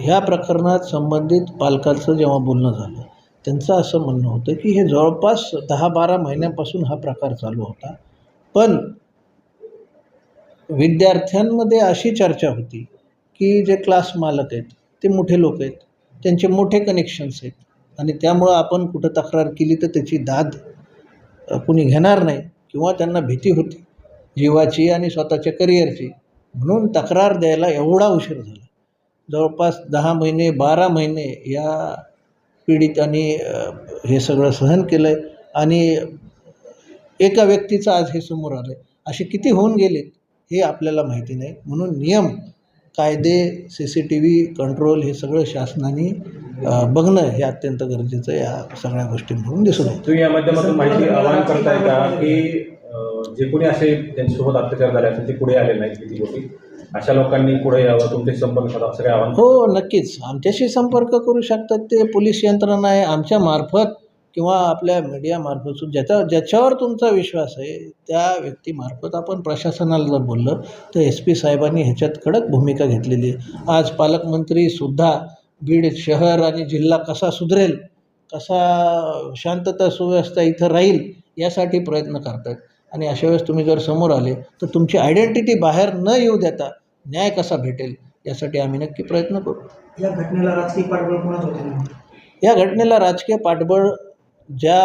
ह्या प्रकरणात संबंधित पालकांचं जेव्हा बोलणं झालं त्यांचं असं म्हणणं होतं की हे जवळपास दहा बारा महिन्यापासून हा प्रकार चालू होता. पण विद्यार्थ्यांमध्ये अशी चर्चा होती की जे क्लास मालक आहेत ते मोठे लोक आहेत त्यांचे मोठे कनेक्शन्स आहेत आणि त्यामुळं आपण कुठं तक्रार केली तर त्याची दाद कुणी घेणार नाही किंवा त्यांना भीती होती जीवाची आणि स्वतःच्या करिअरची. म्हणून तक्रार द्यायला एवढा उशीर झाला. जवळपास दहा महिने बारा महिने या पीडितांनी हे सगळं सहन केलं आहे आणि एका व्यक्तीचं आज हे समोर आलं आहे असे किती होऊन गेले हे आपल्याला माहिती नाही. म्हणून नियम कायदे C C T V control हे सगळं शासनाने बघणं हे अत्यंत गरजेचं या सगळ्या गोष्टींमधून दिसून येतं. तुम्ही या माध्यमातून माहिती आवाहन करताय का की जे कोणी असे त्यांच्यासोबत अत्याचार झाले असेल ते पुढे आले नाहीत किती गोष्टी? अशा लोकांनी पुढे यावं तुमचे संपर्क साधा असं काही हो नक्कीच. आमच्याशी संपर्क करू शकतात ते पोलीस यंत्रणा आहे आमच्या मार्फत किंवा आपल्या मीडियामार्फत ज्याचा ज्याच्यावर तुमचा विश्वास आहे त्या व्यक्तीमार्फत आपण प्रशासनाला जर बोललं तर एस पी साहेबांनी ह्याच्यात कडक भूमिका घेतलेली आहे. आज पालकमंत्रीसुद्धा बीड शहर आणि जिल्हा कसा सुधरेल कसा शांतता सुव्यवस्था इथं राहील यासाठी प्रयत्न करतात आणि अशा वेळेस तुम्ही जर समोर आले तर तुमची आयडेंटिटी बाहेर न येऊ देता न्याय कसा भेटेल यासाठी आम्ही नक्की प्रयत्न करू. या घटनेला राजकीय पाठबळ कोणाच होते? या घटनेला राजकीय पाठबळ ज्या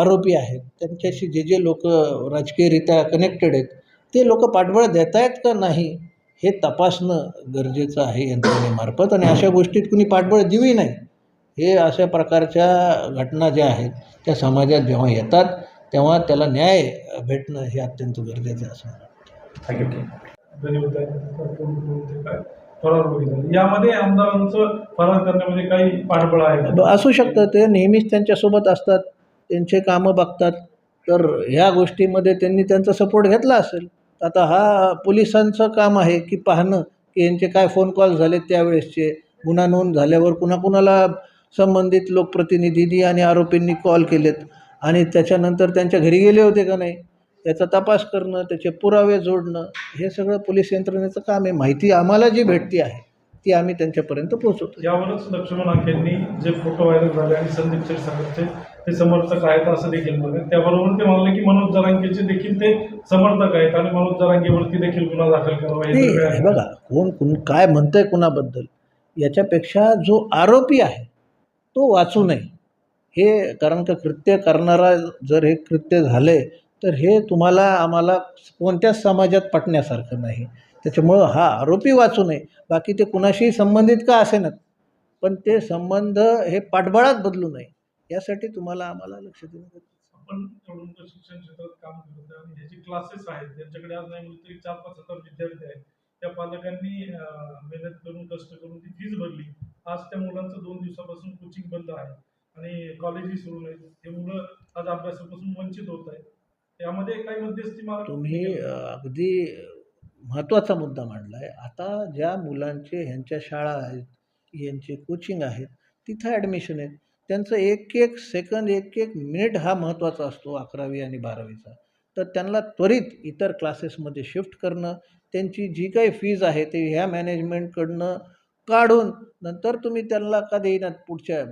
आरोपी आहेत त्यांच्याशी जे जे लोक राजकीयरित्या कनेक्टेड आहेत ते लोक पाठबळ देत आहेत का नाही हे तपासणं गरजेचं आहे यंत्रणेमार्फत. आणि अशा गोष्टीत कुणी पाठबळ देऊही नाही. हे अशा प्रकारच्या घटना ज्या आहेत त्या समाजात जेव्हा येतात तेव्हा त्याला न्याय भेटणं हे अत्यंत गरजेचं आहे असं यामध्ये आमदारांचं फरार करण्यामध्ये काही पाठबळ आहे का? ब- असू शकतं. ते नेहमीच त्यांच्यासोबत असतात. त्यांचे कामं बघतात. तर ह्या गोष्टीमध्ये त्यांनी त्यांचा सपोर्ट घेतला असेल आता हा पोलिसांचं काम आहे की पाहणं की यांचे काय फोन कॉल झाले त्यावेळेसचे. गुन्हा नोंद झाल्यावर कुणाकुणाला संबंधित लोकप्रतिनिधींनी आणि आरोपींनी कॉल केलेत. आणि त्याच्यानंतर त्यांच्या घरी गेले होते का नाही त्याचा तपास करणं त्याचे पुरावे जोडणं हे सगळं पोलीस यंत्रणेचं काम आहे. माहिती आम्हाला जी भेटती आहे ती आम्ही त्यांच्यापर्यंत पोहोचवतो यावरच लक्ष्मण आखेंनी जे फोटो व्हायरल झाले आणि संदीप क्षीरसागरचे ते समर्थक आहेत असं देखील म्हणाले. त्याबरोबर ते म्हणाले की मनोज जरांगेचे देखील ते समर्थक आहेत आणि मनोज जरांगेवरती देखील गुन्हा दाखल करावा. बघा कोण कोण काय म्हणतंय कुणाबद्दल याच्यापेक्षा जो आरोपी आहे तो वाचू नये. हे कारण का कृत्य करणारा जर हे कृत्य झाले तर हे तुम्हाला आम्हाला कोणत्याच समाजात पटण्यासारखं नाही. त्याच्यामुळं हा आरोपी वाचू नये. बाकी ते कुणाशीही संबंधित का असेनात पण ते संबंध हे पाठबळात बदलू नये. यासाठी तुम्हाला आम्हाला लक्ष देणं आपण तरुण शिक्षण क्षेत्रात काम करत आहे आणि ह्याचे क्लासेस आहेत त्यांच्याकडे आज नाही म्हणलं तरी चार पाच हजार विद्यार्थी आहेत त्या पालकांनी मेहनत करून कष्ट करून ती फीज भरली. आज त्या मुलांचं दोन दिवसापासून कोचिंग बंद आहे. आणि कॉलेजही सुरू नाहीत हे मुलं आज अभ्यासापासून वंचित होत आहेत. यामध्ये काही मध्यस्थी मार्ग तुम्ही अगदी महत्त्वाचा मुद्दा मांडला आहे आता ज्या मुलांचे ह्यांच्या शाळा आहेत यांचे कोचिंग आहेत तिथं ॲडमिशन आहेत. त्यांचं एक एक सेकंद एक एक मिनिट हा महत्त्वाचा असतो अकरावी आणि बारावीचा. तर त्यांना त्वरित इतर क्लासेसमध्ये शिफ्ट करणं त्यांची जी काही फीज आहे ते ह्या मॅनेजमेंटकडनं काढून नंतर तुम्ही त्यांना का देईनात पुढच्या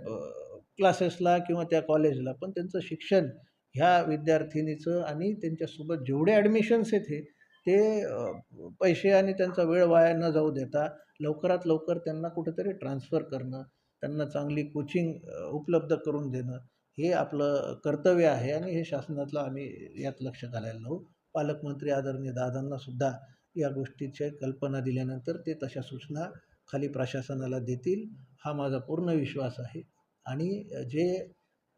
क्लासेसला किंवा त्या कॉलेजला पण त्यांचं शिक्षण ह्या विद्यार्थिनीचं आणि त्यांच्यासोबत जेवढे ॲडमिशन्स येते ते पैसे आणि त्यांचा वेळ वाया न जाऊ देता लवकरात लवकर त्यांना कुठेतरी ट्रान्सफर करणं त्यांना चांगली कोचिंग उपलब्ध करून देणं हे आपलं कर्तव्य आहे आणि हे शासनातलं आम्ही यात लक्ष घालायला लावू. पालकमंत्री आदरणीय दादांनासुद्धा या गोष्टीच्या कल्पना दिल्यानंतर ते तशा सूचना खाली प्रशासनाला देतील. हा माझा पूर्ण विश्वास आहे. आणि जे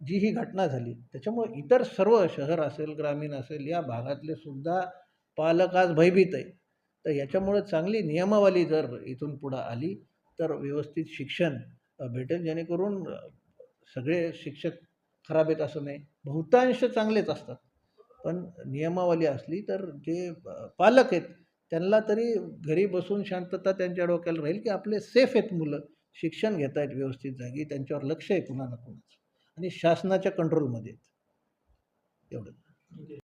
जी ही घटना झाली त्याच्यामुळे इतर सर्व शहर असेल ग्रामीण असेल या भागातले सुद्धा पालक आज भयभीत आहे तर याच्यामुळं चांगली नियमावली जर इथून पुढं आली तर व्यवस्थित शिक्षण भेटेल जेणेकरून सगळे शिक्षक खराब आहेत असं नाही. बहुतांश चांगलेच असतात. पण नियमावली असली तर जे पालक आहेत त्यांना तरी घरी बसून शांतता त्यांच्या डोक्याला राहील की आपले सेफ आहेत मुलं. शिक्षण घेत आहेत व्यवस्थित जागी त्यांच्यावर लक्ष आहे कुणा ना कुणाचं. आणि शासनाच्या कंट्रोलमध्ये आहेत. एवढं.